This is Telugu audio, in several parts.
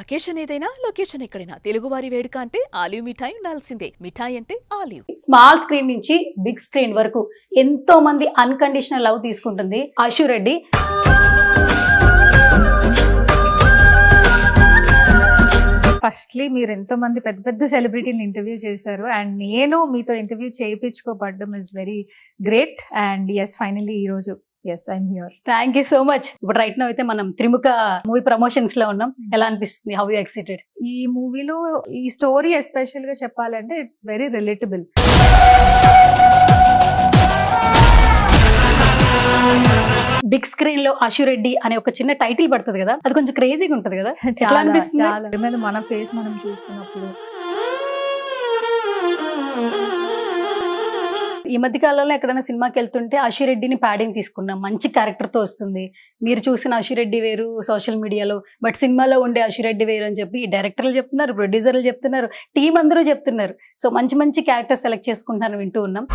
అకేషన్ ఏదైనా లొకేషన్ ఎక్కడైనా. తెలుగువారి వేడుక అంటే ఆలివ్ మిఠాయి ఉండాల్సిందే. మిఠాయి అంటే ఆలివ్. స్మాల్ స్క్రీన్ నుంచి బిగ్ స్క్రీన్ వరకు ఎంతో మంది అన్కండిషనల్ లవ్ తీసుకుంటుంది అశు రెడ్డి. ఫస్ట్లీ మీరు ఎంతో మంది పెద్ద పెద్ద సెలబ్రిటీని ఇంటర్వ్యూ చేశారు. అండ్ నేను మీతో interview చేయించుకోబడ్డం is very great and yes finally ఈ రోజు yes I'm here thank you so much ఇప్పుడు రైట్ నో అయితే మనం త్రిముఖ మూవీ ప్రమోషన్స్లో ఉన్నాం. ఎలా అనిపిస్తుంది? హౌ యూ ఎక్సైటెడ్ ఈ మూవీలో ఈ స్టోరీ ఎస్పెషల్గా చెప్పాలంటే ఇట్స్ వెరీ రిలేటబుల్ బిగ్ స్క్రీన్లో అశు రెడ్డి అనే ఒక చిన్న టైటిల్ పడుతుంది కదా? అది కొంచెం క్రేజీగా ఉంటది కదా? ఎట్లా అనిపిస్తుంది? చాలా. మీద మన ఫేస్ మనం చూసుకున్నప్పుడు ఈ మధ్య కాలంలో ఎక్కడైనా సినిమాకి వెళ్తుంటే అషిరెడ్డిని ప్యాడింగ్ తీసుకున్నాం. మంచి క్యారెక్టర్తో వస్తుంది. మీరు చూసిన అషిరెడ్డి వేరు సోషల్ మీడియాలో బట్ సినిమాలో ఉండే అషిరెడ్డి వేరు అని చెప్పి డైరెక్టర్లు చెప్తున్నారు ప్రొడ్యూసర్లు చెప్తున్నారు టీం అందరూ చెప్తున్నారు. సో మంచి మంచి క్యారెక్టర్ సెలెక్ట్ చేసుకుంటాను వింటూ ఉన్నాం.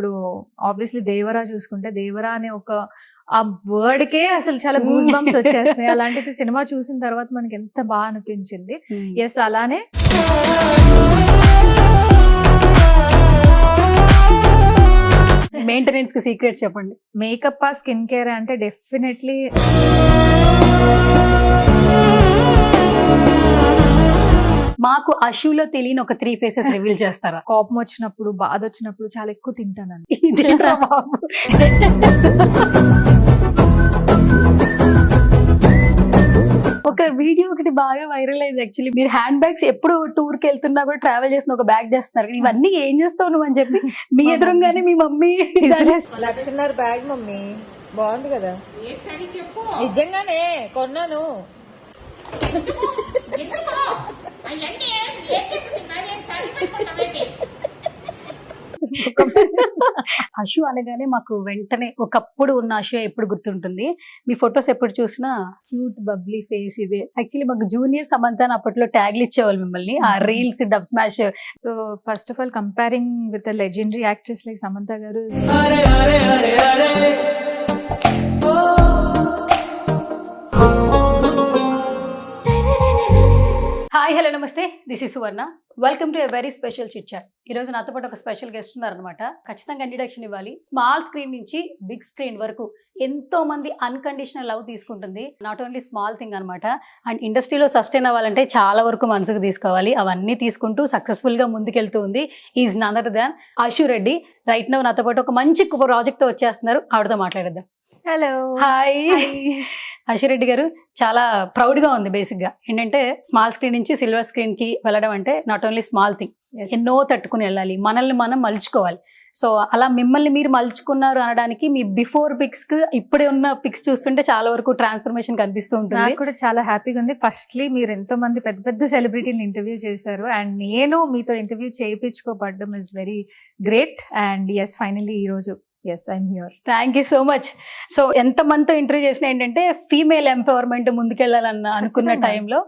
ఇప్పుడు ఆబ్వియస్లీ దేవరా చూసుకుంటే దేవరా అనే ఒక ఆ వర్డ్ కే అసలు చాలా గూస్ బంప్స్ వచ్చేస్తాయి అలాంటిది సినిమా చూసిన తర్వాత మనకి ఎంత బాగా అనిపించింది. ఎస్ అలానే మెయింటెనెన్స్కి సీక్రెట్స్ చెప్పండి. మేకప్ ఆ స్కిన్ కేర్ అంటే డెఫినెట్లీ మాకు అశులో తెలియని ఒక త్రీ ఫేసెస్ రివీల్ చేస్తారా? కోపం వచ్చినప్పుడు బాధ వచ్చినప్పుడు చాలా ఎక్కువ తింటానండి. బాబు? ఒక వీడియో ఒకటి బాగా వైరల్ అయింది యాక్చువల్లీ మీరు హ్యాండ్ బ్యాగ్స్ ఎప్పుడు టూర్కి వెళ్తున్నా కూడా ట్రావెల్ చేసిన ఒక బ్యాగ్ చేస్తున్నారు ఇవన్నీ ఏం చేస్తావు నువ్వు అని చెప్పి మీ ఎదురుగానే మీ మమ్మీ లక్షన్నర బ్యాగ్ మమ్మీ. బాగుంది కదా? నిజంగానే కొన్నాను. అశు అనగానే మాకు వెంటనే ఒకప్పుడు ఉన్న అశు ఎప్పుడు గుర్తుంటుంది? మీ ఫొటోస్ ఎప్పుడు చూసినా క్యూట్ బబ్లీ ఫేస్ ఇదే. యాక్చువల్లీ మాకు జూనియర్ సమంత అని అప్పట్లో ట్యాగ్లు ఇచ్చేవాళ్ళు మిమ్మల్ని. ఆ reels Dubsmash. So first of all comparing with legendary actress like Samantha గారు. నమస్తే this is Suvarna welcome to a very special chit chat ఈ రోజు నాతో పాటు ఒక స్పెషల్ గెస్ట్ ఉన్నారనమాట ఖచ్చితంగా ఇంట్రడక్షన్ ఇవ్వాలి. స్మాల్ స్క్రీన్ నుంచి బిగ్ స్క్రీన్ వరకు ఎంతో మంది అన్కండిషనల్ లవ్ తీసుకుంటుంది. నాట్ ఓన్లీ స్మాల్ థింగ్ అనమాట అండ్ ఇండస్ట్రీలో సస్టైన్ అవ్వాలంటే చాలా వరకు మనసుకు తీసుకోవాలి. అవన్నీ తీసుకుంటూ సక్సెస్ఫుల్గా ముందుకెళ్తూ ఉంది. Is other than Ashu Reddy right now నాతో పాటు ఒక మంచి ప్రాజెక్ట్తో వచ్చేస్తున్నారు. ఆవిడతో మాట్లాడేద్దాం. హలో హాయ్ అశిరెడ్డి గారు చాలా ప్రౌడ్గా ఉంది బేసిక్గా ఏంటంటే స్మాల్ స్క్రీన్ నుంచి సిల్వర్ స్క్రీన్కి వెళ్ళడం అంటే నాట్ ఓన్లీ స్మాల్ థింగ్ ఎన్నో తట్టుకుని వెళ్ళాలి. మనల్ని మనం మలుచుకోవాలి. సో అలా మిమ్మల్ని మీరు మలుచుకున్నారు అనడానికి మీ బిఫోర్ పిక్స్కి ఇప్పుడే ఉన్న పిక్స్ చూస్తుంటే చాలా వరకు ట్రాన్స్ఫర్మేషన్ కనిపిస్తూ ఉంటుంది. నాకు కూడా చాలా హ్యాపీగా ఉంది. ఫస్ట్లీ మీరు ఎంతో మంది పెద్ద పెద్ద సెలబ్రిటీని ఇంటర్వ్యూ చేశారు. అండ్ నేను మీతో interview చేయించుకోబడ్డం is very great. And yes finally ఈ రోజు yes I'm here thank you so much so ఎంత మందితో ఇంటర్వ్యూ చేసినా ఏంటంటే ఫీమేల్ ఎంపవర్మెంట్ ముందుకెళ్ళాలన్న అనుకున్న. టైంలో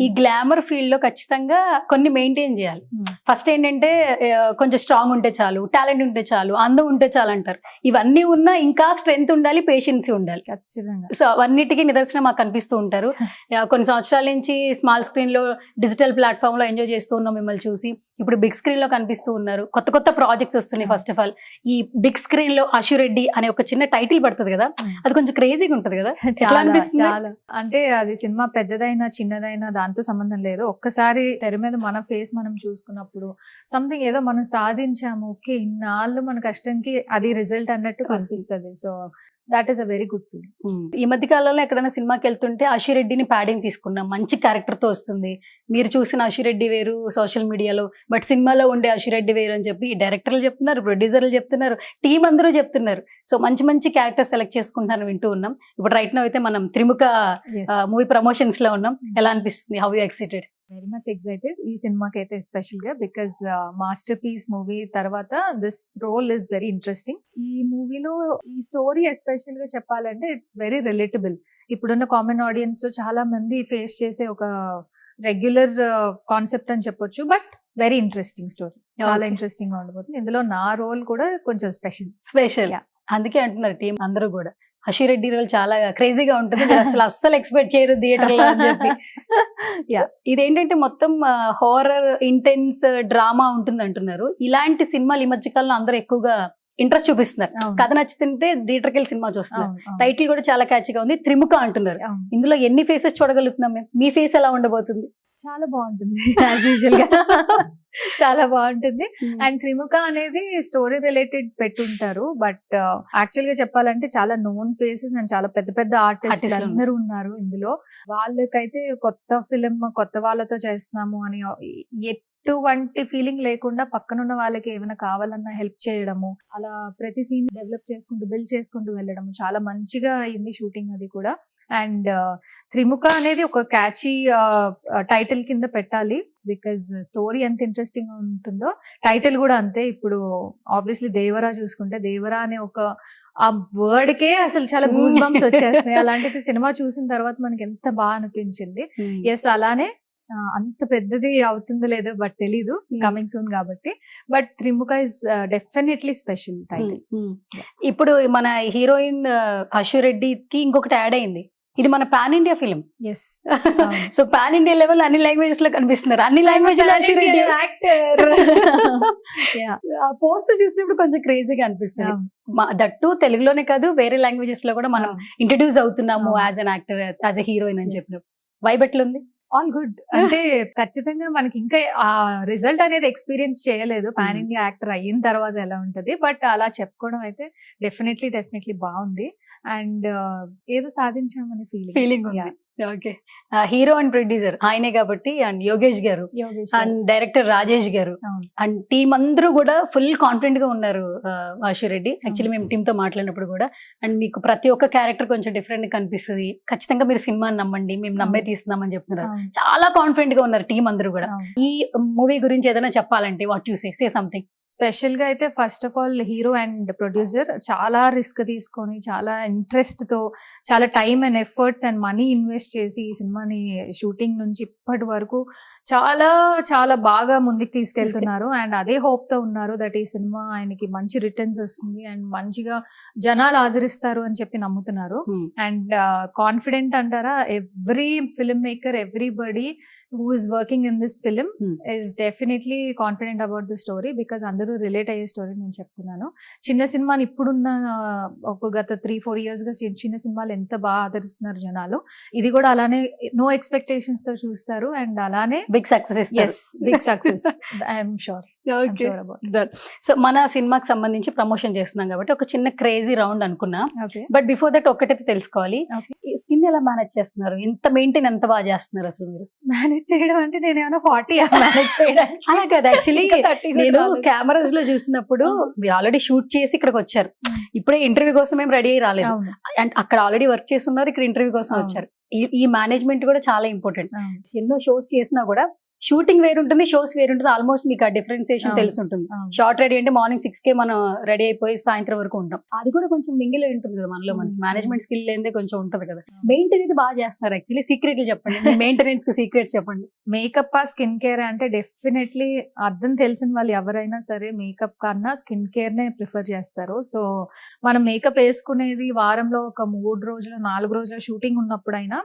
ఈ గ్లామర్ ఫీల్డ్లో ఖచ్చితంగా కొన్ని మెయింటైన్ చేయాలి. ఫస్ట్ ఏంటంటే ఆ, కొంచెం స్ట్రాంగ్ ఉంటే చాలు టాలెంట్ ఉంటే చాలు అందం ఉంటే చాలు అంటారు. ఇవన్నీ ఉన్నా ఇంకా స్ట్రెంగ్త్ ఉండాలి పేషెన్సీ ఉండాలి. ఖచ్చితంగా. సో అవన్నిటికీ నిదర్శనం మాకు కనిపిస్తూ ఉంటారు. కొన్ని సంవత్సరాల నుంచి స్మాల్ స్క్రీన్లో డిజిటల్ ప్లాట్ఫామ్లో ఎంజాయ్ చేస్తూ ఉన్నాం మిమ్మల్ని చూసి. ఇప్పుడు బిగ్ స్క్రీన్లో కనిపిస్తూ ఉన్నారు. కొత్త కొత్త ప్రాజెక్ట్స్ వస్తున్నాయి ఫస్ట్ ఆఫ్ ఆల్ ఈ బిగ్ స్క్రీన్లో అశు రెడ్డి అనే ఒక చిన్న టైటిల్ పడుతుంది కదా? అది కొంచెం క్రేజీగా ఉంటది కదా? చాలా అనిపిస్తుంది? చాలా. అంటే అది సినిమా పెద్దదైనా చిన్నదైనా దాంతో సంబంధం లేదు. ఒక్కసారి తెర మీద మన ఫేస్ మనం చూసుకున్నప్పుడు సంథింగ్ ఏదో మనం సాధించాము. ఓకే ఇన్నాళ్ళు మన కష్టంకి అది రిజల్ట్ అన్నట్టు కనిపిస్తుంది. So that is a very good feeling. ఈ మధ్య కాలంలో ఎక్కడైనా సినిమాకి వెళ్తుంటే అశిరెడ్డిని ప్యాడింగ్ తీసుకున్నాం. మంచి క్యారెక్టర్తో వస్తుంది. మీరు చూసిన అశిరెడ్డి వేరు సోషల్ మీడియాలో బట్ సినిమాలో ఉండే అశిరెడ్డి వేరు అని చెప్పి డైరెక్టర్లు చెప్తున్నారు ప్రొడ్యూసర్లు చెప్తున్నారు టీం అందరూ చెప్తున్నారు. సో మంచి మంచి క్యారెక్టర్ సెలెక్ట్ చేసుకుంటాను వింటూ ఉన్నాం. ఇప్పుడు రైట్ నో అయితే మనం త్రిముఖ మూవీ ప్రమోషన్స్లో ఉన్నాం. ఎలా అనిపిస్తుంది? How you excited very much excited ఈ సినిమాకి అయితే ఎస్పెషల్గా బికాస్ మాస్టర్ పీస్ మూవీ తర్వాత this role is very interesting ఈ మూవీలో ఈ స్టోరీ ఎస్పెషల్గా చెప్పాలంటే ఇట్స్ వెరీ రిలేటబుల్ ఇప్పుడున్న కామన్ ఆడియన్స్లో చాలా మంది ఫేస్ చేసే ఒక రెగ్యులర్ కాన్సెప్ట్ అని చెప్పొచ్చు బట్ వెరీ ఇంట్రెస్టింగ్ స్టోరీ చాలా. ఇంట్రెస్టింగ్గా ఉండబోతుంది. ఇందులో నా రోల్ కూడా కొంచెం స్పెషల్ స్పెషల్. అందుకే అంటున్నారు టీం అందరూ కూడా. హషిరెడ్డి రోల్ చాలా క్రేజీగా ఉంటుంది. అసలు అస్సలు ఎక్స్పెక్ట్ చేయరు థియేటర్లో అని చెప్పి. ఇదేంటంటే మొత్తం హారర్ ఇంటెన్స్ డ్రామా ఉంటుంది అంటున్నారు. ఇలాంటి సినిమాలు ఈ మధ్య కాలంలో అందరూ ఎక్కువగా ఇంట్రెస్ట్ చూపిస్తున్నారు. కథ నచ్చుతుంటే థియేటర్కి వెళ్ళి సినిమా చూస్తున్నారు. టైటిల్ కూడా చాలా క్యాచ్గా ఉంది. త్రిముఖ అంటున్నారు. ఇందులో ఎన్ని ఫేసెస్ చూడగలుగుతున్నాం మేము? మీ ఫేస్ ఎలా ఉండబోతుంది? చాలా బాగుంటుంది యాజ్ యూజువల్గా. చాలా బాగుంటుంది. అండ్ త్రిముఖ అనేది స్టోరీ రిలేటెడ్ పెట్టుంటారు. బట్ యాక్చువల్గా చెప్పాలంటే చాలా నోన్ ఫేసెస్ అండ్ చాలా పెద్ద పెద్ద ఆర్టిస్ట్ అందరూ ఉన్నారు. ఇందులో. వాళ్ళకైతే కొత్త ఫిలిం కొత్త వాళ్ళతో చేస్తున్నాము అని ఎటువంటి ఫీలింగ్ లేకుండా పక్కనున్న వాళ్ళకి ఏమైనా కావాలన్నా హెల్ప్ చేయడము అలా ప్రతి సీన్ డెవలప్ చేసుకుంటూ బిల్డ్ చేసుకుంటూ వెళ్ళడము చాలా మంచిగా అయింది షూటింగ్ అది కూడా. అండ్ త్రిముఖ అనేది ఒక క్యాచీ టైటిల్ కింద పెట్టాలి. బికాజ్ స్టోరీ ఎంత ఇంట్రెస్టింగ్ ఉంటుందో టైటిల్ కూడా అంతే. ఇప్పుడు ఆబ్వియస్లీ దేవరా చూసుకుంటే దేవరా అనే ఒక ఆ వర్డ్ కే అసలు చాలా గూస్ బంప్స్ వచ్చేస్తున్నాయి. అలాంటిది సినిమా చూసిన తర్వాత మనకి ఎంత బాగా అనిపించింది. ఎస్ అలానే ఆ, అంత పెద్దది అవుతుందో లేదో బట్ తెలీదు. కమింగ్ సూన్ కాబట్టి. But Trimukha is definitely special title ఇప్పుడు మన హీరోయిన్ రెడ్డికి ఇంకొకటి యాడ్ అయింది. ఇది మన pan India film yes so pan India level అన్ని లాంగ్వేజెస్లో కనిపిస్తున్నారు. అన్ని లాంగ్వేజ్ పోస్ట్ చూసినప్పుడు కొంచెం క్రేజీగా అనిపిస్తుంది. దట్టు తెలుగులోనే కాదు వేరే లాంగ్వేజెస్లో కూడా మనం ఇంట్రడ్యూస్ అవుతున్నాము. As an actor as a heroine అని Yes. చెప్పిన వైబ్ ఎట్లుంది? All good. అంటే ఖచ్చితంగా మనకి ఇంకా ఆ రిజల్ట్ అనేది ఎక్స్పీరియన్స్ చేయలేదు. Pan Hmm. ఇండియా యాక్టర్ అయిన తర్వాత ఎలా ఉంటది. బట్ అలా చెప్పుకోవడం అయితే డెఫినెట్లీ డెఫినెట్లీ బాగుంది. అండ్ ఏదో సాధించామనే feeling. Feeling okay. Hero and producer ఆయనే కాబట్టి అండ్ యోగేష్ గారు అండ్ డైరెక్టర్ రాజేష్ గారు. అండ్ టీం అందరూ కూడా ఫుల్ కాన్ఫిడెంట్గా ఉన్నారు రెడ్డి. యాక్చువల్లీ మేము టీమ్తో మాట్లాడినప్పుడు కూడా. అండ్ మీకు ప్రతి ఒక్క క్యారెక్టర్ కొంచెం డిఫరెంట్గా కనిపిస్తుంది. ఖచ్చితంగా మీరు సినిమాని నమ్మండి మేము నమ్మే తీస్తున్నామని చెప్తున్నారు. చాలా కాన్ఫిడెంట్గా ఉన్నారు టీం అందరూ కూడా. ఈ మూవీ గురించి ఏదైనా చెప్పాలంటే what you say say something స్పెషల్గా అయితే first of all hero and producer చాలా రిస్క్ తీసుకొని చాలా ఇంట్రెస్ట్తో చాలా time and efforts and money invest చేసి ఈ సినిమాని షూటింగ్ నుంచి ఇప్పటి వరకు చాలా చాలా బాగా ముందుకు తీసుకెళ్తున్నారు. అండ్ అదే హోప్తో ఉన్నారు దట్ ఈ సినిమా ఆయనకి మంచి రిటర్న్స్ వస్తుంది అండ్ మంచిగా జనాలు ఆదరిస్తారు అని చెప్పి నమ్ముతున్నారు. అండ్ కాన్ఫిడెంట్ అంటారా? Every film maker everybody who is working in this film. Is definitely confident about the story because అందరూ రిలేట్ అయ్యే స్టోరీ నేను చెప్తున్నాను. చిన్న సినిమాని ఇప్పుడున్న ఒక గత త్రీ ఫోర్ ఇయర్స్గా చి- చిన్న సినిమాలు ఎంత బాగా ఆదరిస్తున్నారు జనాలు. ఇది కూడా అలానే నో ఎక్స్పెక్టేషన్స్తో చూస్తారు అండ్ అలానే big success yes big success I'm sure so మన సినిమాకి సంబంధించి ప్రమోషన్ చేస్తున్నాం కాబట్టి ఒక చిన్న క్రేజీ రౌండ్ అనుకున్నా. ఓకే బట్ బిఫోర్ దట్ ఒక్కటైతే తెలుసుకోవాలి. స్కిన్ ఎలా మేనేజ్ చేస్తున్నారు? ఎంత మెయింటైన్ ఎంత బాగా చేస్తున్నారు అసలు మీరు? మేనేజ్ చేయడం అంటే నేను ఏమైనా ఫార్టీ మేనేజ్ చేయడానికి? అలా కాదు యాక్చువల్లీ ఇంకా 30 నేను. కెమెరాస్లో చూసినప్పుడు మీరు ఆల్రెడీ షూట్ చేసి ఇక్కడికి వచ్చారు. ఇప్పుడే ఇంటర్వ్యూ కోసం ఏం రెడీ అయ్యి రాలేదు. అండ్ అక్కడ ఆల్రెడీ వర్క్ చేస్తున్నారు ఇక్కడ ఇంటర్వ్యూ కోసం. వచ్చారు. ఈ- మేనేజ్మెంట్ కూడా చాలా ఇంపార్టెంట్ ఎన్నో షోస్ చేసినా కూడా షూటింగ్ వేరుంటుంది షోస్ వేరుంటుంది. ఆల్మోస్ట్ మీకు ఆ డిఫరెన్సియేషన్. తెలిసి ఉంటుంది. షార్ట్ రెడీ అంటే మార్నింగ్ సిక్స్ కే మనం రెడీ అయిపోయి సాయంత్రం వరకు ఉంటాం. అది కూడా కొంచెం మింగిల్ ఉంటుంది కదా మనలో మనకి. మేనేజ్మెంట్ స్కిల్ లేదే కొంచెం ఉంటుంది కదా. మెయింటైన్ అయితే బాగా చేస్తున్నారు యాక్చువల్లీ సీక్రెట్లు చెప్పండి. మెయింటెనెన్స్కి సీక్రెట్స్ చెప్పండి. మేకప్ ఆ స్కిన్ కేర్ అంటే డెఫినెట్లీ అర్థం తెలిసిన వాళ్ళు ఎవరైనా సరే మేకప్ కన్నా స్కిన్ కేర్ నే ప్రిఫర్ చేస్తారు. సో మనం మేకప్ వేసుకునేది వారంలో ఒక మూడు రోజులు నాలుగు రోజుల షూటింగ్ ఉన్నప్పుడైనా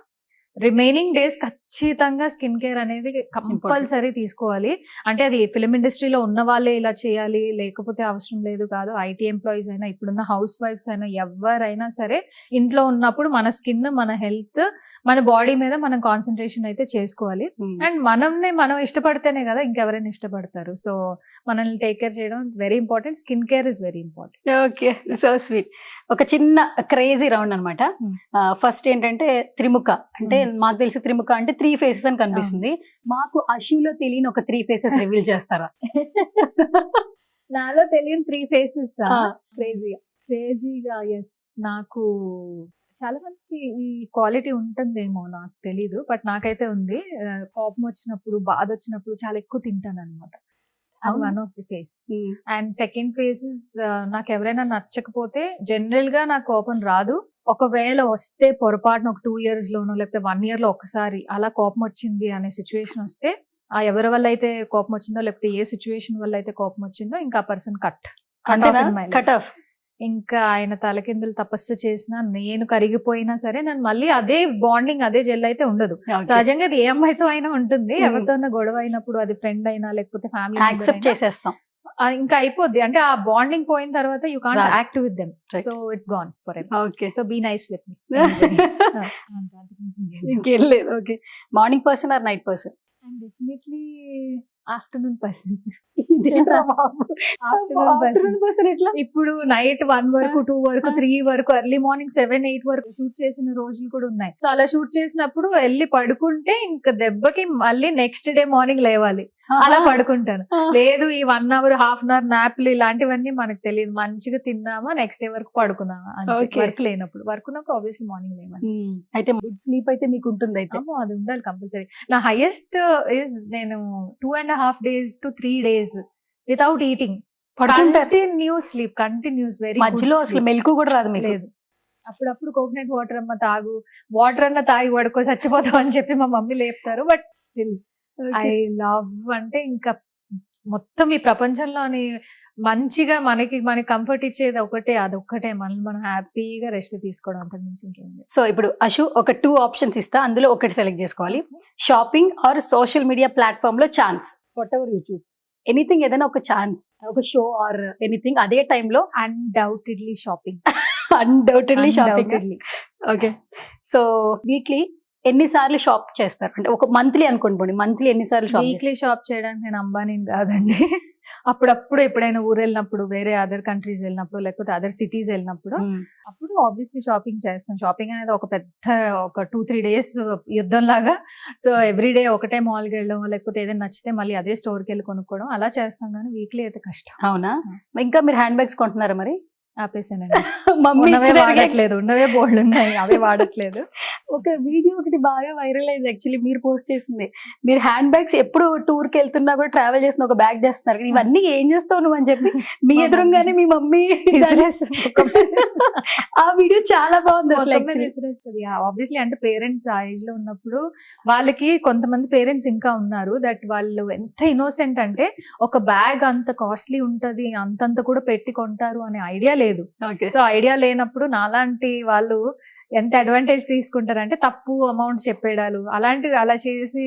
రిమైనింగ్ డేస్ ఖచ్చితంగా స్కిన్ కేర్ అనేది కంపల్సరీ తీసుకోవాలి. అంటే అది ఫిలిం ఇండస్ట్రీలో ఉన్న వాళ్ళే ఇలా చేయాలి లేకపోతే అవసరం లేదు కాదు. ఐటీ ఎంప్లాయీస్ అయినా ఇప్పుడున్న హౌస్ వైఫ్స్ అయినా ఎవరైనా సరే ఇంట్లో ఉన్నప్పుడు మన స్కిన్ మన హెల్త్ మన బాడీ మీద మనం కాన్సన్ట్రేషన్ అయితే చేసుకోవాలి. అండ్ మనంని మనం ఇష్టపడితేనే కదా ఇంకెవరైనా ఇష్టపడతారు. సో మనల్ని టేక్ కేర్ చేయడం very important. Skin care is very important. Okay. So sweet. ఒక చిన్న క్రేజీ రౌండ్ అనమాట Hmm. ఫస్ట్ ఏంటంటే త్రిముఖ. అంటే మాకు తెలిసి త్రిముఖ అంటే త్రీ ఫేసెస్ అని కనిపిస్తుంది. మాకు అశులో తెలియని ఒక త్రీ ఫేసెస్ రివీల్ చేస్తారా? నాలో తెలియని త్రీ ఫేసెస్. క్రేజీగా క్రేజీగా ఎస్ నాకు చాలా మందికి ఈ క్వాలిటీ ఉంటుందేమో నాకు తెలీదు బట్ నాకైతే ఉంది. కోపం వచ్చినప్పుడు బాధ వచ్చినప్పుడు చాలా ఎక్కువ తింటాను అనమాట అది? One of the face and second faces నాకు ఎవరైనా నచ్చకపోతే జనరల్గా నాకు కోపం రాదు. ఒకవేళ వస్తే పొరపాటున ఒక టూ ఇయర్స్ లోనో లేకపోతే వన్ ఇయర్లో ఒకసారి అలా కోపం వచ్చింది అనే సిచ్యువేషన్ వస్తే ఆ ఎవరి వల్ల అయితే కోపం వచ్చిందో లేకపోతే ఏ సిచ్యువేషన్ వల్ల అయితే కోపం వచ్చిందో ఇంకా పర్సన్ కట్ కట్ ఆఫ్ ఇంకా ఆయన తలకిందులు తపస్సు చేసినా నేను కరిగిపోయినా సరే నేను మళ్ళీ అదే బాండింగ్ అదే జెల్ అయితే ఉండదు. సహజంగా అది ఏ అమ్మాయితో అయినా ఉంటుంది. Hmm. ఎవరితోనైనా గొడవ అయినప్పుడు అది ఫ్రెండ్ అయినా లేకపోతే ఫ్యామిలీ యాక్సెప్ట్ చేసేస్తాం. ఇంకా అయిపోద్ది. అంటే ఆ బాండింగ్ పోయిన తర్వాత you can't. Act with them. So it's gone forever okay so be nice with me ఇంకేం లేదు. Okay morning person or night person definitely afternoon person afternoon person ఎట్లా? ఇప్పుడు నైట్ వన్ వరకు టూ వరకు త్రీ వరకు ఎర్లీ మార్నింగ్ సెవెన్ ఎయిట్ వరకు షూట్ చేసిన రోజులు కూడా ఉన్నాయి. సో అలా షూట్ చేసినప్పుడు వెళ్ళి పడుకుంటే ఇంకా దెబ్బకి మళ్ళీ నెక్స్ట్ డే మార్నింగ్ లేవాలి. అలా పడుకుంటాను. లేదు ఈ one hour half an hour నాప్లు ఇలాంటివన్నీ మనకు తెలియదు. మంచిగా తిన్నామా నెక్స్ట్ డే వరకు పడుకున్నామా. వర్క్ లేనప్పుడు. వర్క్ ఉన్నప్పుడు ఆబ్వియస్లీ మార్నింగ్ లేవాలి. అయితే గుడ్ స్లీప్ అయితే మీకు ఉంటుంది అయితే. అది ఉండాలి కంపల్సరీ నా హైయెస్ట్ ఇస్ నేను two and half days to three days without eating continuous sleep continuous very మధ్యలో అసలు మెలకు కూడా రాదు లేదు. అప్పుడప్పుడు కోకోనట్ వాటర్ అమ్మ తాగు. వాటర్ అన్న తాగి పడుకో చచ్చిపోతావు అని చెప్పి మా మమ్మీ లేపుతారు. బట్ స్టిల్ ఐ లవ్ అంటే ఇంకా మొత్తం ఈ ప్రపంచంలోని మంచిగా మనకి మనకి కంఫర్ట్ ఇచ్చేది ఒకటే అదొక్కటే. మనం మనం హ్యాపీగా రెస్ట్ తీసుకోవడం అంతకు మించి ఇంకేం లేదు. సో ఇప్పుడు అశు ఒక టూ ఆప్షన్స్ ఇస్తా. అందులో ఒకటి సెలెక్ట్ చేసుకోవాలి. షాపింగ్ ఆర్ సోషల్ మీడియా ప్లాట్ఫామ్లో chance? Whatever you choose. Anything ఏదైనా ఒక ఛాన్స్ ఒక షో ఆర్ ఎనీథింగ్ అదే టైంలో undoubtedly shopping undoubtedly shopping okay. So weekly ఎన్నిసార్లు షాప్ చేస్తారు? అంటే ఒక మంత్లీ అనుకోండి మంత్లీ ఎన్నిసార్లు షాప్ వీక్లీ షాప్ చేయడానికి నేను అంబానీని కాదండి. అప్పుడప్పుడు ఎప్పుడైనా ఊరు వెళ్ళినప్పుడు వేరే అదర్ కంట్రీస్ వెళ్ళినప్పుడు లేకపోతే అదర్ సిటీస్ వెళ్ళినప్పుడు అప్పుడు ఆబ్వియస్లీ షాపింగ్ చేస్తాం షాపింగ్ అనేది ఒక పెద్ద ఒక టూ త్రీ డేస్ యుద్ధం లాగా. సో ఎవ్రీ డే ఒకటే మాల్కి వెళ్ళడం లేకపోతే ఏదైనా నచ్చితే మళ్ళీ అదే స్టోర్కి వెళ్ళి కొనుక్కోవడం అలా చేస్తాం. కానీ వీక్లీ అయితే కష్టం. అవునా? ఇంకా మీరు హ్యాండ్ బ్యాగ్స్ కొంటున్నారా మరి? ఆపేసానండి. మమ్మీ వాడట్లేదు ఉన్నవే బోల్డ్ ఉన్నాయి అవే వాడట్లేదు. ఒక వీడియో ఒకటి బాగా వైరల్ అయింది యాక్చువల్లీ మీరు పోస్ట్ చేసింది. మీరు హ్యాండ్ బ్యాగ్స్ ఎప్పుడు టూర్కి వెళ్తున్నా కూడా ట్రావెల్ చేసిన ఒక బ్యాగ్ తెస్తున్నారు. కదా, ఇవన్నీ ఏం చేస్తావు నువ్వు అని చెప్పి మీ ఎదురుగానే మీ మమ్మీ ఆ వీడియో చాలా బాగుంది అసలు. ఆబ్వియస్లీ అంటే పేరెంట్స్ ఆ ఏజ్లో ఉన్నప్పుడు వాళ్ళకి కొంతమంది పేరెంట్స్ ఇంకా ఉన్నారు. దట్ వాళ్ళు ఎంత ఇన్నోసెంట్ అంటే ఒక బ్యాగ్ అంత కాస్ట్లీ ఉంటది అంతంత కూడా పెట్టి కొంటారు అనే ఐడియా లేదు Okay. సో ఐడియా లేనప్పుడు నాలాంటి వాళ్ళు ఎంత అడ్వాంటేజ్ తీసుకుంటారంటే తప్పు అమౌంట్ చెప్పేడాలు అలాంటివి అలా చేసి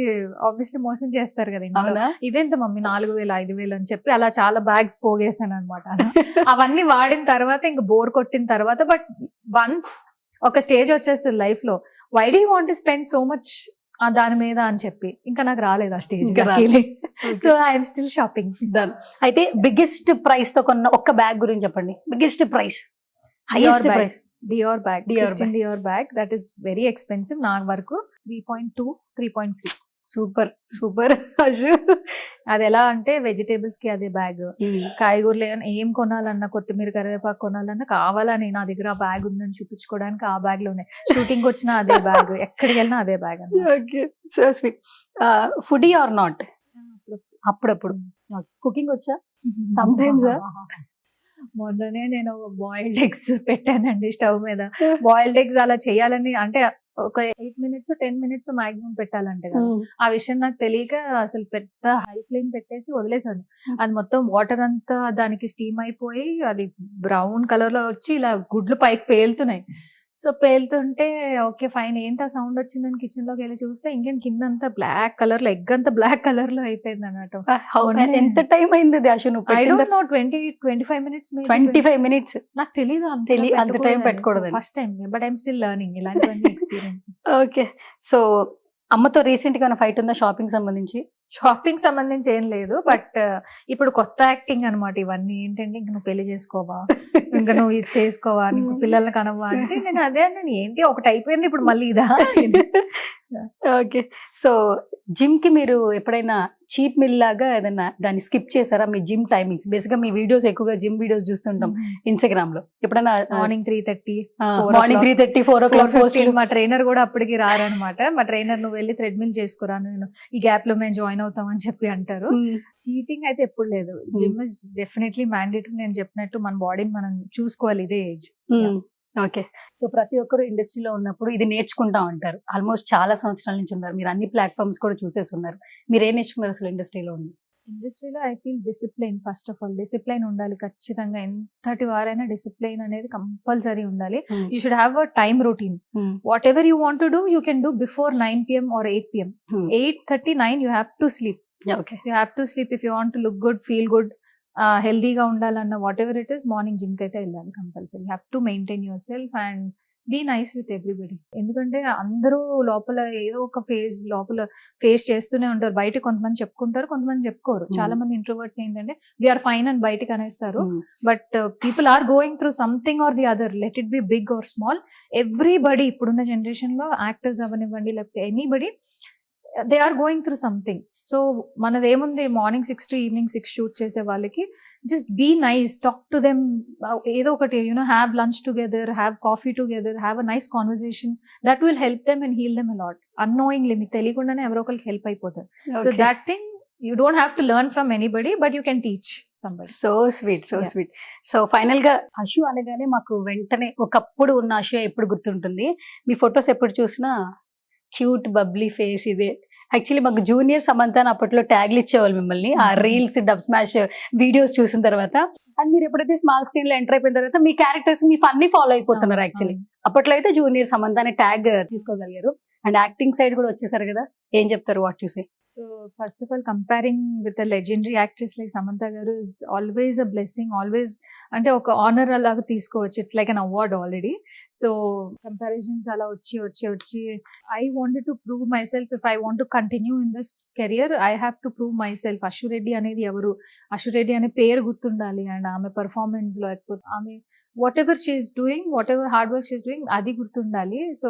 ఆబ్వియస్లీ మోసం చేస్తారు కదా ఇంట్లో. ఇదెంత మమ్మీ నాలుగు వేలు ఐదు వేలు అని చెప్పి అలా చాలా బ్యాగ్స్ పోగేసాను అనమాట అవన్నీ వాడిన తర్వాత ఇంకా బోర్ కొట్టిన తర్వాత బట్ వన్స్ ఒక స్టేజ్ వచ్చేస్తుంది లైఫ్లో why do want spend so much దాని మీద అని చెప్పి. ఇంకా నాకు రాలేదు ఆ stage. So I'm still shopping Done. అయితే బిగ్గెస్ట్ ప్రైస్తో కొన్న ఒక్క బ్యాగ్ గురించి చెప్పండి. Biggest price highest. Price Dior bag Christian Dior bag that is very expensive నా వరకు three point two three point three super super Ashu. అది ఎలా అంటే వెజిటేబుల్స్కి అదే బ్యాగ్. కాయగూరలు ఏమైనా ఏం కొనాలన్నా కొత్తిమీర కరివేపాకు కొనాలన్నా కావాలని నా దగ్గర ఆ బ్యాగ్ ఉందని చూపించుకోవడానికి ఆ బ్యాగ్లో ఉన్నాయి. షూటింగ్ వచ్చినా అదే బ్యాగ్ ఎక్కడికి వెళ్ళినా అదే bag okay. So sweet. Foodie or not? అప్పుడప్పుడు. కుకింగ్ వచ్చా? Sometimes, ah? మొన్ననే నేను బాయిల్డ్ ఎగ్స్ పెట్టానండి స్టవ్ మీద. బాయిల్డ్ ఎగ్స్ అలా చేయాలని అంటే ఒక eight minutes ten minutes maximum పెట్టాలంటే కదా. ఆ విషయం నాకు తెలియక అసలు పెద్ద హై ఫ్లేమ్ పెట్టేసి వదిలేసాను అది మొత్తం వాటర్ అంతా దానికి స్టీమ్ అయిపోయి అది బ్రౌన్ కలర్లో వచ్చి ఇలా గుడ్లు పైకి పేలుతున్నాయి. సో పేలుతుంటే ఓకే ఫైన్ ఏంటి ఆ సౌండ్ వచ్చిందని కిచెన్లోకి వెళ్ళి చూస్తే ఇంకేం కింద అంతా బ్లాక్ కలర్లో ఎగ్ అంతా బ్లాక్ కలర్లో అయిపోయింది అన్నట్టు మొన్నే- ఎంత టైం అయింది నువ్వు I don't know twenty twenty five minutes twenty five minutes నాకు తెలియదు తెలి- అంత time పెట్టుకూడదని. First time but I'm still learning ఇలాంటివన్నీ ఎక్స్పీరియన్సెస్ ఓకే సో అమ్మతో రీసెంట్గా ఫైట్ ఉందా షాపింగ్ సంబంధించి? షాపింగ్ సంబంధించి ఏం లేదు బట్ ఇప్పుడు కొత్త యాక్టింగ్ అన్నమాట ఇవన్నీ. ఏంటంటే ఇంక నువ్వు పెళ్ళి చేసుకోవా? ఇంకా నువ్వు ఇది చేసుకోవా? నీకు పిల్లల్ని కనవా? అంటే నేను అదే నేను ఏంటి ఒకటి అయిపోయింది ఇప్పుడు మళ్ళీ ఇదా? ఓకే. సో జిమ్కి మీరు ఎప్పుడైనా చీప్ మిల్ లాగా ఏదైనా దాన్ని స్కిప్ చేశారా? మీ జిమ్ టైమింగ్స్. బేసిక్గా మీ వీడియోస్ ఎక్కువగా జిమ్ వీడియోస్ చూస్తుంటాం ఇన్స్టాగ్రామ్లో ఎప్పుడైనా morning three thirty morning three thirty four o'clock మా ట్రైనర్ కూడా అప్పటికి రారనమాట. మా ట్రైనర్ నువ్వు వెళ్ళి థ్రెడ్మిల్ చేసుకురా నేను ఈ గ్యాప్లో మేము జాయిన్ అవుతాం అని చెప్పి అంటారు. చీటింగ్ అయితే ఎప్పుడు లేదు. జిమ్ ఇస్ డెఫినెట్లీ మ్యాండేటరీ నేను చెప్పినట్టు మన బాడీని మనం చూసుకోవాలి ఇదే ఏజ్. ఓకే. సో ప్రతి ఒక్కరు ఇండస్ట్రీలో ఉన్నప్పుడు ఇది నేర్చుకుంటా ఉంటారు ఆల్మోస్ట్ చాలా సంవత్సరాల నుంచి ఉన్నారు. మీరు అన్ని ప్లాట్ఫామ్స్ కూడా చూసేసి ఉన్నారు. మీరు ఏం నేర్చుకున్నారు అసలు ఇండస్ట్రీలో ఉండి? ఇండస్ట్రీలో I feel discipline first of all. Discipline ఉండాలి ఖచ్చితంగా. ఎంతటి వారైనా డిసిప్లైన్ అనేది కంపల్సరీ ఉండాలి. You should have a time routine. Whatever you want to do you can do before nine PM or eight PM. Eight thirty nine you have to sleep. Okay. You have to sleep if you want look good feel good. హెల్దీగా ఉండాలన్న what ever it is morning జిమ్కి అయితే వెళ్ళాలి compulsory have to maintain yourself and be nice with everybody ఎందుకంటే అందరూ లోపల ఏదో ఒక ఫేజ్ లోపల ఫేస్ చేస్తూనే ఉంటారు. బయట కొంతమంది చెప్పుకుంటారు కొంతమంది చెప్పుకోరు. Hmm. చాలా మంది ఇంట్రోవర్ట్స్ ఏంటంటే వీఆర్ ఫైన్ అని బయటకు అనేస్తారు. But people are going through something or the other let it be big or small everybody ఇప్పుడున్న జనరేషన్లో యాక్టర్స్ అవనివ్వండి లేకపోతే anybody they are going through something so మనది ఏముంది morning six to evening six shoot చేసే వాళ్ళకి just be nice talk to them ఏదో ఒకటి you know have lunch together have coffee together have a nice conversation that will help them and heal them a lot unknowingly మీకు తెలియకుండానే ఎవరో ఒకరికి హెల్ప్ అయిపోతారు. So that thing you don't have to learn from anybody but you can teach somebody. So sweet so. Sweet. So ఫైనల్గా అశు అనగానే మాకు వెంటనే ఒకప్పుడు ఉన్న అశు ఎప్పుడు గుర్తుంటుంది? మీ ఫొటోస్ ఎప్పుడు చూసినా క్యూట్ బబ్లీ ఫేస్ ఇదే. యాక్చువల్లీ మాకు జూనియర్ సమంత అని అప్పట్లో ట్యాగ్లు ఇచ్చేవాళ్ళు మిమ్మల్ని. ఆ. రీల్స్ డబ్ స్మాష్ వీడియోస్ చూసిన తర్వాత. అండ్ మీరు ఎప్పుడైతే స్మాల్ స్క్రీన్లో ఎంటర్ అయిపోయిన తర్వాత మీ క్యారెక్టర్స్ మీ ఫన్నీ ఫాలో అయిపోతున్నారు యాక్చువల్లీ అప్పట్లో అయితే జూనియర్ సమంత అనే ట్యాగ్ తీసుకోగలిగారు. అండ్ యాక్టింగ్ సైడ్ కూడా వచ్చేసారు కదా. ఏం చెప్తారు వాట్ చూసి? So first of all comparing with legendary actress like Samantha గారు is always a blessing always అంటే ఒక ఆనర్ అలాగా తీసుకోవచ్చు. It's like an award already so comparisons అలా వచ్చి వచ్చి వచ్చి I wanted to prove myself if I want to continue in this career I have to prove myself Ashu Reddy అనేది ఎవరు? అశురెడ్డి అనే పేరు గుర్తుండాలి. అండ్ ఆమె పర్ఫార్మెన్స్లో లేకపోతే ఆమె whatever she's doing whatever hard work she's doing అది గుర్తుండాలి. సో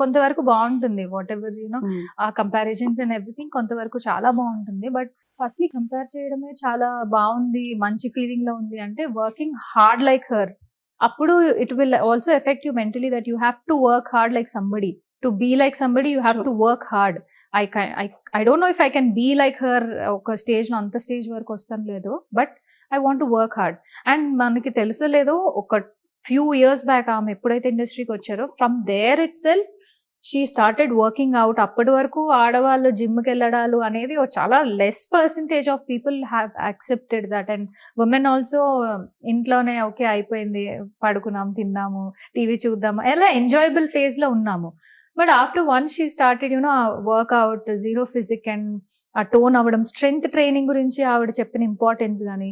కొంతవరకు బాగుంటుంది. వాట్ ఎవర్ యూనో ఆ కంపారిజన్స్ అండ్ ఎవ్రీథింగ్ కొంతవరకు చాలా బాగుంటుంది. బట్ ఫస్ట్లీ కంపేర్ చేయడమే చాలా బాగుంది మంచి ఫీలింగ్లో ఉంది. అంటే వర్కింగ్ హార్డ్ లైక్ హర్. అప్పుడు it will also affect you mentally that you have to work hard like somebody. To be like somebody you have. To work hard. I I I don't know if I can be like her ఒక స్టేజ్లో అంత స్టేజ్ వరకు వస్తాను లేదో. But I want to work hard. And మనకి తెలుసో లేదో ఒక ఫ్యూ ఇయర్స్ బ్యాక్ ఆమె ఎప్పుడైతే ఇండస్ట్రీకి వచ్చారో from there itself she started working out అప్పటి వరకు ఆడవాళ్ళు జిమ్కి వెళ్ళడాలు అనేది చాలా less percentage of people have accepted that and women also ఇంట్లోనే ఓకే అయిపోయింది. పడుకున్నాం తిన్నాము టీవీ చూద్దాము. ఎలా ఎంజాయబుల్ ఫేజ్లో ఉన్నాము. But after one she started you know workout zero physique and ఆ టోన్ అవ్వడం స్ట్రెంగ్త్ ట్రైనింగ్ గురించి ఆవిడ చెప్పిన ఇంపార్టెన్స్ కానీ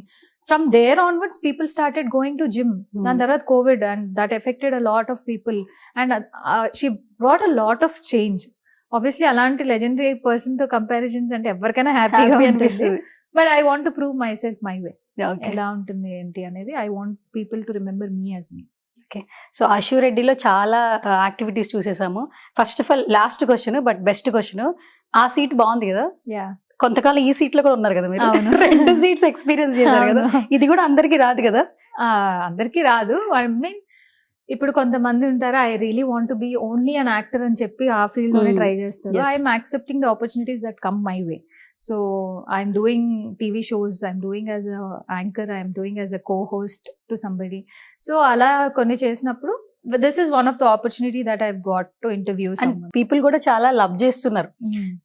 from there onwards people started going to gym దాని తర్వాత covid and that affected a lot of people and she brought a lot of change obviously అలాంటి లెజెండరీ పర్సన్తో కంపారిజన్స్ అంటే ఎవరికైనా హ్యాపీగా హ్యాపీ అనిపిస్తుంది. But I want to prove myself my way ఎలా ఉంటుంది ఏంటి అనేది I want people to remember me as me so Ashu రెడ్డిలో చాలా activities చూసేసాము. First of all last question but best question ఆ సీట్ బాగుంది కదా? యా కొంతకాలం ఈ సీట్లో కూడా ఉన్నారు కదా మీరు. రెండు సీట్స్ ఎక్స్పీరియన్స్ చేశారు కదా? ఇది కూడా అందరికి రాదు కదా? అందరికి రాదు. ఐ మీన్ ఇప్పుడు కొంతమంది ఉంటారు I really want to be only an actor అని చెప్పి ఆ ఫీల్డ్లోనే Mm. ట్రై చేస్తారు. I'm accepting the opportunities that come my way. So I'm doing TV shows I'm doing as a anchor I'm doing as a co host to somebody so అలా కొన్ని చేసినప్పుడు this is one of the opportunity that I got to interview and people కూడా చాలా లవ్ చేస్తున్నారు.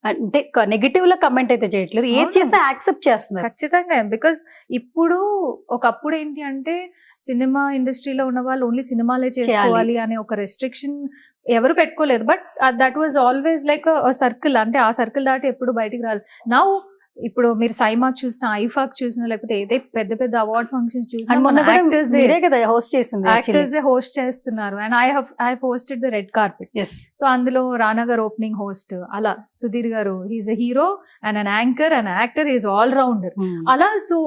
అంటే నెగిటివ్లో కమెంట్ అయితే చేయట్లేదు. ఏది. చేస్తే యాక్సెప్ట్ చేస్తున్నారు. ఖచ్చితంగా బికాస్ ఇప్పుడు ఒకప్పుడు ఏంటి అంటే సినిమా ఇండస్ట్రీలో ఉన్న వాళ్ళు ఓన్లీ సినిమాలే చేసుకోవాలి అనే ఒక రెస్ట్రిక్షన్ ఎవరు పెట్టుకోలేదు. But that was always like circle అంటే ఆ సర్కిల్ దాటి ఎప్పుడు బయటికి రాలి నా ఇప్పుడు మీరు సైమాక్ చూసిన ఐఫాక్ చూసిన లేకపోతే ఏదే పెద్ద పెద్ద అవార్డ్ ఫంక్షన్స్ చూసిన కదా హోస్ట్ చేసింది యాక్టర్స్ హోస్ట్ చేస్తున్నారు. And I have I hosted the red carpet so అందులో రానా గారు ఓపెనింగ్ హోస్ట్ అలా Sudheer garu he's a hero and an anchor and actor is all rounder అలా so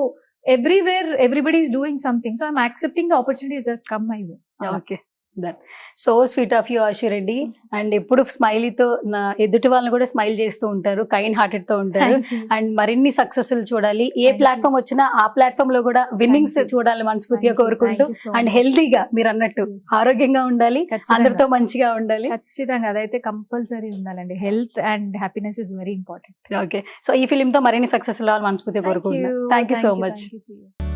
everywhere everybody is doing something so I'm accepting the opportunities that come my way okay that so sweet of you Ashu Reddy and ఎప్పుడు స్మైలీతో నా ఎదుటి వాళ్ళని కూడా స్మైల్ చేస్తూ ఉంటారు కైండ్ హార్టెడ్తో ఉంటారు అండ్ మరిన్ని సక్సెస్ చూడాలి. ఏ. ప్లాట్ఫామ్ వచ్చినా ఆ ప్లాట్ఫామ్లో కూడా విన్నింగ్స్. చూడాలి మనస్ఫూర్తిగా కోరుకుంటూ అండ్ హెల్తీగా మీరు అన్నట్టు. ఆరోగ్యంగా ఉండాలి. అందరితో మంచిగా ఉండాలి. ఖచ్చితంగా. అదైతే కంపల్సరీ ఉండాలండి. Health and happiness is very important okay so ఈ ఫిలిం తో మరిన్ని సక్సెస్ రావాలి మనస్ఫూర్తిగా కోరుకుంటున్నాను thank you so much you.